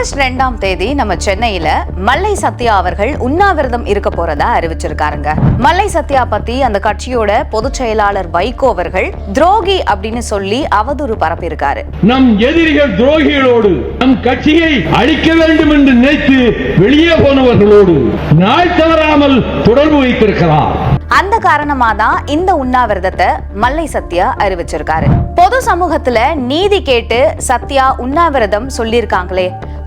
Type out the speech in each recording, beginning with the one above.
August ரெண்டாம் தேதி நம்ம சென்னையில மல்லை சத்யா அவர்கள் உண்ணாவிரதம் இருக்க போறதா அறிவிச்சிருக்காருங்க. மல்லை சத்யா பத்தி அந்த கட்சியோட பொதுச் செயலாளர் வைகோ அவர்கள் துரோகி அப்படின்னு சொல்லி அவதூறு பரப்பியிருக்காரு. நம் எதிரிகள் துரோகிகளோடு நம் கட்சியை அழிக்க வேண்டும் என்று நினைத்து வெளியே போனவர்களோடு நாள் தவறாமல் தொடர்பு வைத்திருக்கிறார். அந்த காரணமா தான் இந்த உண்ணாவிரதத்தை மல்லை சத்யா அறிவிச்சிருக்காரு. பொது சமூகத்துல நீதி கேட்டு சத்யா உண்ணாவிரதம் சொல்லியிருக்காங்களே.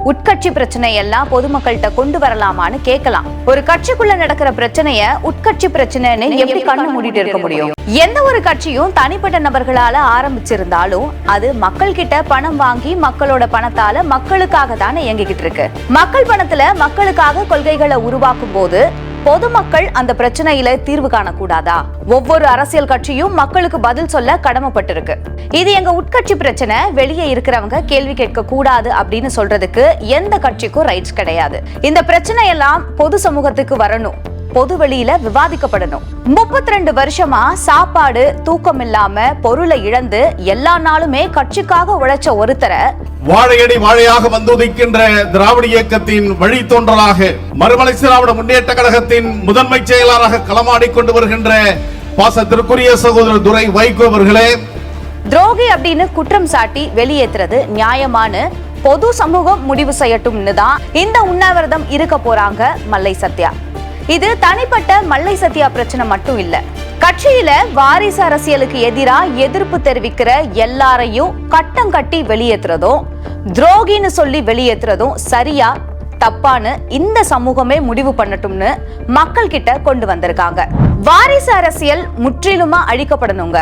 உட்கட்சி பிரச்சனை எல்லாம் பொதுமக்கள்கிட்ட கொண்டு வரலாமான்னு கேட்கலாம். ஒரு கட்சிக்குள்ள நடக்கிற பிரச்சனைய உட்கட்சி பிரச்சனைன்னு எப்படி கண்ணு மூடிட்டு இருக்க முடியும்? எந்த ஒரு கட்சியும் தனிப்பட்ட நபர்களால ஆரம்பிச்சிருந்தாலும் அது மக்கள் கிட்ட பணம் வாங்கி மக்களோட பணத்தால மக்களுக்காக தானே இயங்கிக்கிட்டு இருக்கு. மக்கள் பணத்துல மக்களுக்காக கொள்கைகளை உருவாக்கும் போது பொதுமக்கள் அந்த பிரச்சனையில தீர்வு காணக்கூடாதா? ஒவ்வொரு அரசியல் கட்சியும் மக்களுக்கு பதில் சொல்ல கடமைப்பட்டிருக்கு. இது எங்க உட்கட்சி பிரச்சனை வெளியே இருக்கிறவங்க கேள்வி கேட்க கூடாது அப்படின்னு சொல்றதுக்கு எந்த கட்சிக்கும் ரைட்ஸ் கிடையாது. இந்த பிரச்சனை எல்லாம் பொது சமூகத்துக்கு வரணும். பொது வெளியில விவாதிக்கப்படணும். முப்பத்தி ரெண்டு வருஷமா சாப்பாடு தூக்கம் இல்லாம பொருளை இழந்து எல்லா நாளுமே கட்சிக்காக உழைச்ச ஒருத்தரை வாழையடி வாழையாக வந்துதிக்கின்ற திராவிட இயக்கத்தின் வழித்தோன்றலாக மறுமலை திராவிட முன்னேற்ற கழகத்தின் முதன்மை செயலாளராக களமாடி கொண்டு வருகின்ற பாசத்திற்குரிய சகோதரர் துரை வைகோ அவர்களே. துரோகி அப்படின்னு குற்றம் சாட்டி வெளியேற்றுறது நியாயமான பொது சமூகம் முடிவு செய்யட்டும்னு தான் இந்த உண்ணாவிரதம் இருக்க போறாங்க மல்லை சத்யா. இது தனிப்பட்ட மல்லை சத்யா பிரச்சனை மட்டும் இல்லை. கட்சியில வாரிசு அரசியலுக்கு எதிரா எதிர்ப்பு தெரிவிக்கிற எல்லாரையும் கட்டம் கட்டி வெளியேற்றுறதும் துரோகின்னு சொல்லி வெளியேற்றுறதும் சரியா தப்பான்னு இந்த சமூகமே முடிவு பண்ணட்டும்னு மக்கள் கிட்ட கொண்டு வந்திருக்காங்க. வாரிசு அரசியல் முற்றிலுமா அழிக்கப்படணுங்க.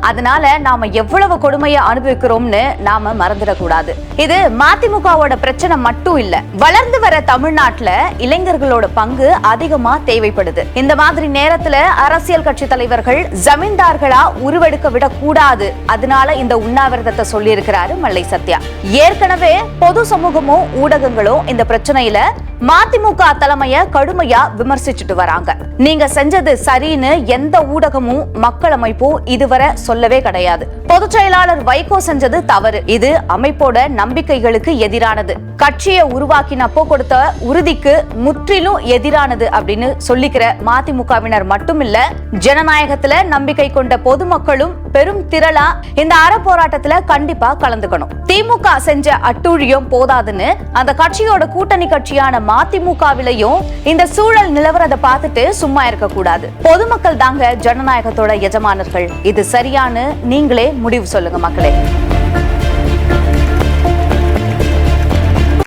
அதனால நாம எவ்வளவு கொடுமையை அனுபவிக்கிறோம்னு நாம மறந்துடக்கூடாது. இது மதிமுகவோட பிரச்சனை மட்டும் இல்ல வளர்ந்து வர தமிழ்நாட்டுல இளைஞர்களோட பங்கு அதிகமா தேவைப்படுது. இந்த மாதிரி நேரத்துல அரசியல் கட்சி தலைவர்கள் ஜமீன்தார்களா உருவெடுக்க விடக்கூடாது. அதனால இந்த உண்ணாவிரதத்தை சொல்லி இருக்கிறாரு மல்லை சத்யா. ஏற்கனவே பொது சமூகமும் ஊடகங்களும் இந்த பிரச்சனையில மதிமுக தலைமைய கடுமையா விமர்சிச்சுட்டு வராங்க. நீங்க செஞ்சது சரின்னு எந்த ஊடகமும் மக்கள் அமைப்பும் இதுவரை சொல்லவே கிடையாது. பொதுச் செயலாளர் வைகோ செஞ்சது தவறு. இது அமைப்போட நம்பிக்கைகளுக்கு எதிரானது. கட்சியை உருவாக்கினப்போ கொடுத்த உறுதிக்கு முற்றிலும் எதிரானது அப்படின்னு சொல்லிக்கிற மதிமுகவினர் மட்டுமில்ல ஜனநாயகத்துல நம்பிக்கை கொண்ட பொதுமக்களும் பெரும் திரளா இந்த அறப்போராட்டத்துல கண்டிப்பா கலந்துக்கணும். திமுக செஞ்ச அட்டூழியம் போதாதுன்னு அந்த கட்சியோட கூட்டணி கட்சியான மதிமுகவிலையும் இந்த சூழல் நிலவரத பார்த்துட்டு சும்மா இருக்க கூடாது. பொதுமக்கள் தாங்க ஜனநாயகத்தோட எஜமானர்கள். இது சரியானு நீங்களே முடிவு சொல்லுங்க மக்களே.